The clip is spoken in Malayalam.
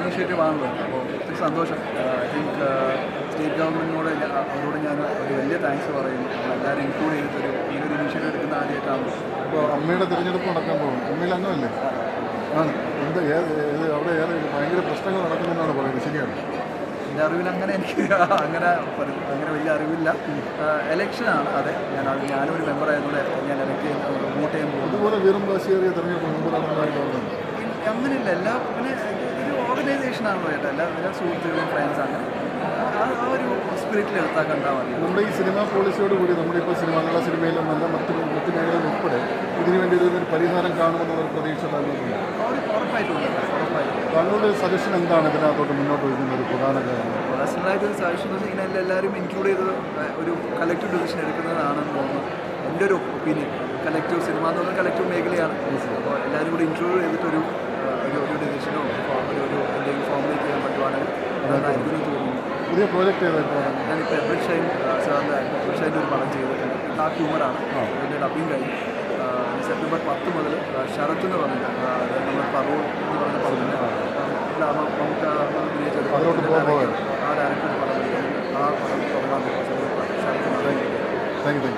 ഇനീഷ്യേറ്റീവ് ആണല്ലോ. അപ്പോൾ ഒത്തിരി സന്തോഷം. ഐ തിങ്ക് സ്റ്റേറ്റ് ഗവൺമെന്റിനോട് അവരോട് ഞാൻ ഒരു വലിയ താങ്ക്സ് പറയുന്നു എല്ലാവരും ഇൻക്ലൂഡ് ചെയ്തിട്ടൊരു ഈ ഒരു ഇനിഷ്യേറ്റീവ് എടുക്കുന്ന ആദ്യമായിട്ടാണ്. ഇപ്പോൾ അമ്മയുടെ തിരഞ്ഞെടുപ്പ് നടക്കാൻ പോകും അമ്മയിൽ അംഗമല്ലേ? ആണ്. എന്ത് അവിടെ ഏറെ ഭയങ്കര പ്രശ്നങ്ങൾ നടക്കുമെന്നാണ് പറയുന്നത്. ശരിയാണ്. എന്റെ അറിവിൽ അങ്ങനെ എനിക്ക് അങ്ങനെ അങ്ങനെ വലിയ അറിവില്ല. എലക്ഷനാണ് അതെ ഞാൻ അത് ഞാനൊരു മെമ്പർ ആയതുകൊണ്ട് ഞാൻ ഇലക്ട് ചെയ്യാൻ വോട്ട് ചെയ്യാൻ പോകുന്നു. അതുപോലെ വീറും വാശിയേറിയ തെരഞ്ഞെടുപ്പ് മുമ്പ് നടന്നതായി അങ്ങനെയില്ല. എല്ലാ പിന്നെ ഒരു ആണ് ചേട്ടാ എല്ലാ എല്ലാ സുഹൃത്തുക്കളും ഫ്രണ്ട്സ് ആണ്. ആ ഒരു സ്പിരിറ്റിൽ എടുത്താൽ കണ്ടാൽ മതി. നമ്മുടെ ഈ സിനിമാ പോളിസിയോട് കൂടി നമ്മുടെ ഇപ്പോൾ സിനിമ നല്ല സിനിമയിലും നല്ല മറ്റു മറ്റു മേഖലകളിൽ ഉൾപ്പെടെ ഇതിനു വേണ്ടി ഒരു പരിഹാരം കാണുമെന്നുള്ള ഒരു പ്രതീക്ഷ ഉറപ്പായിട്ടും താങ്കളുടെ സജഷൻ എന്താണ് ഇതിനകത്തോട്ട് മുന്നോട്ട് വയ്ക്കുന്ന ഒരു പ്രധാന കാര്യം? പേഴ്സണലായിട്ട് ഒരു സജഷൻ ഇങ്ങനെ എല്ലാവരും ഇൻക്ലൂഡ് ചെയ്ത് ഒരു കളക്റ്റീവ് ഡിസിഷൻ എടുക്കുന്നതാണെന്ന് തോന്നുന്നു. എന്റെ ഒരു ഒപ്പീനിയൻ കളക്റ്റീവ് സിനിമ എന്ന് പറഞ്ഞാൽ കളക്റ്റീവ് മേഖലയാണ്. അപ്പോൾ എല്ലാവരും കൂടി ഇൻക്ലൂഡ് ചെയ്തിട്ടൊരു ഒരു ഒരു ഡിസിഷനോ ഒരു ഒരു എന്തെങ്കിലും ഫോമിലേക്ക് ചെയ്യാൻ പറ്റുവാണെങ്കിൽ തോന്നുന്നു. പുതിയ പ്രോജക്റ്റ് ഞാനിപ്പോൾ എബ്രിഡ് ഷൈൻ സാറിന്റെ എബ്രിഡ് ഷൈന്റെ ഒരു പടം ചെയ്തിട്ടുണ്ട്. ആ ഹ്യൂമറാണ് അതിന്റെ ഡബിങ് കഴിഞ്ഞു. സെപ്റ്റംബർ പത്ത് മുതൽ ശരത്ത് എന്ന് പറഞ്ഞിട്ട് നമ്മൾ നമ്മുടെ പറവൂർ എന്ന് പറഞ്ഞ പടത്തിന്റെ നമുക്ക് അഭിനയിച്ച ഒരു അതിലോട്ട് പടത്തിന്റെ പോകാൻ ആ ഡയറക്ടർ പടം ആ പടം തുടങ്ങാൻ Sharath thank you thank you